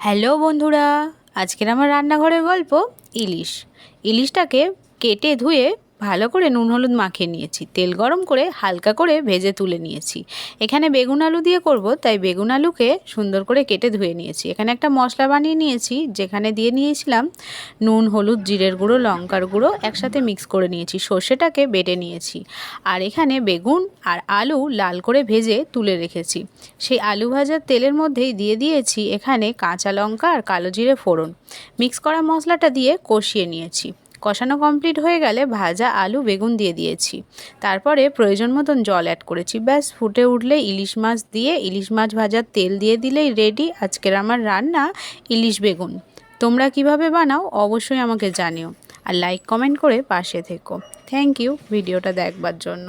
Hello বন্ধুরা আজকের আমার রান্নাঘরের গল্প ইলিশ। ইলিশটাকে কেটে ধুয়ে ভালো করে নুন, হলুদ মাখিয়ে নিয়েছি। তেল গরম করে হালকা করে ভেজে তুলে নিয়েছি। এখানে বেগুন আলু দিয়ে করব, তাই বেগুন আলুকে সুন্দর করে কেটে ধুয়ে নিয়েছি। এখানে একটা মশলা বানিয়ে নিয়েছি, যেখানে দিয়ে নিয়েছিলাম নুন, হলুদ, জিরের গুঁড়ো, লঙ্কার গুঁড়ো একসাথে মিক্স করে নিয়েছি, সর্ষেটাকে বেটে নিয়েছি। আর এখানে বেগুন আর আলু লাল করে ভেজে তুলে রেখেছি। সেই আলু ভাজার তেলের মধ্যেই দিয়ে দিয়েছি এখানে কাঁচা লঙ্কা আর কালো জিরে ফোড়ন। মিক্স করা মশলাটা দিয়ে কষিয়ে নিয়েছি। কষানো কমপ্লিট হয়ে গেলে ভাজা আলু, বেগুন দিয়ে দিয়েছি। তারপরে প্রয়োজন মতন জল অ্যাড করেছি। ব্যাস, ফুটে উঠলে ইলিশ মাছ দিয়ে, ইলিশ মাছ ভাজার তেল দিয়ে দিলেই রেডি আজকের আমার রান্না ইলিশ বেগুন। তোমরা কীভাবে বানাও অবশ্যই আমাকে জানিও। আর লাইক কমেন্ট করে পাশে থেকো। থ্যাংক ইউ ভিডিওটা দেখবার জন্য।